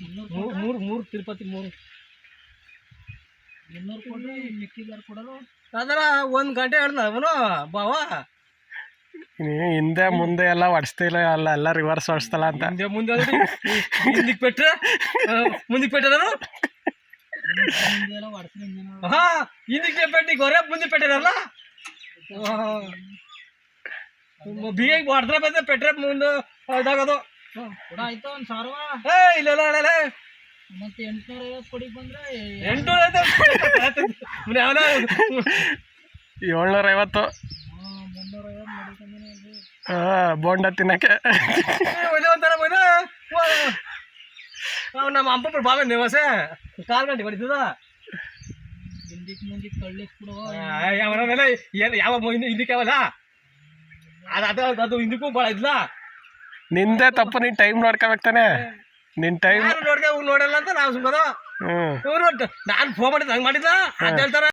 ಮೂರು ಮೂರು ತಿರುಪತಿ ಮೂರು. ಮುನ್ನೂರು ಕೊಡ್ರಿ ಮಿಕ್ಕಿದಾರು ಕೊಡೋರು ಅದರ ಒಂದು ಗಂಟೆ ಹೇಳ್ದ ಅವನು ಬಾವ. ನೀ ಹಿಂದೆ ಮುಂದೆ ಎಲ್ಲ ಹೊಡ್ಸ್ತಿಲ್ಲ ಅಲ್ಲ ಎಲ್ಲ ರಿವರ್ಸ್ ಹೊಡಿಸ್ತಲ್ಲ ಅಂತ. ಹಿಂದೆ ಮುಂದೆ ಹಿಂದಿಕ್ ಪೆಟ್ರೆ? ಮುಂದಕ್ಕೆ ಹಿಂದೇನೋ ಹಾ ಹಿಂದಕ್ಕೆ ಪೆಟ್ಟಿ ಗೊರೆ ಮುಂದೆ ಪೆಟ್ಟಿದಾರಲ್ಲ ಬಿಗಿ ಹೊಡೆದ್ರೆ ಬಂದ್ರೆ ಪೆಟ್ರೆ ಮುಂದೆ ಇದಾಗೋದು. ಆಯ್ತು ಒಂದು ಸಾವಿರ ಏ ಇಲ್ಲ ಇಲ್ಲ ಇಲ್ಲ ಮತ್ತೆ ಎಂಟ್ನೂರ ಐವತ್ತು ಕೊಡಿ ಬಂದ್ರೆ ಏಳ್ನೂರ ಐವತ್ತು ಮುನ್ನೂರ ಐವತ್ತು ಬೋಂಡ ತಿನ್ನಕ್ಕೆ ಒಂಥರ ಬಂದ ನಮ್ಮ ಅಪ್ಪ ಬಾವೆ ನಿವಾಸ ಕಾಲ್ ಗಂಟೆ ಹೊಡಿತದ ಹಿಂದಿಕ್ ಮುಂದಿಕ್ ಕಳ್ಳಿಕ್ ಬಿಡು ಅವನೆಲ್ಲ ಏನು ಯಾವ ಹಿಂದಿಕ್ಕೆ ಹಿಂದಕ್ಕೆ ಯಾವಲ್ಲ ಅದು ಅದು ಅದು ಹಿಂದಕ್ಕೂ ಭಾಳ ಇದ್ಲ ನಿಂದೆ ತಪ್ಪು ನೀನ್ ಟೈಮ್ ನೋಡ್ಕೋಬೇಕು ತಾನೆ. ನಿನ್ ಟೈಮ್ ನೋಡ್ಕ ನೋಡಲ್ಲ ಅಂತ ನಾವು ಸುಮ್ಮನೆ ಹ್ಮ್. ನಾನು ಫೋನ್ ಮಾಡಿದ್ ಹಂಗೆ ಮಾಡಿದ್ದ ಅಂತ ಹೇಳ್ತಾರ.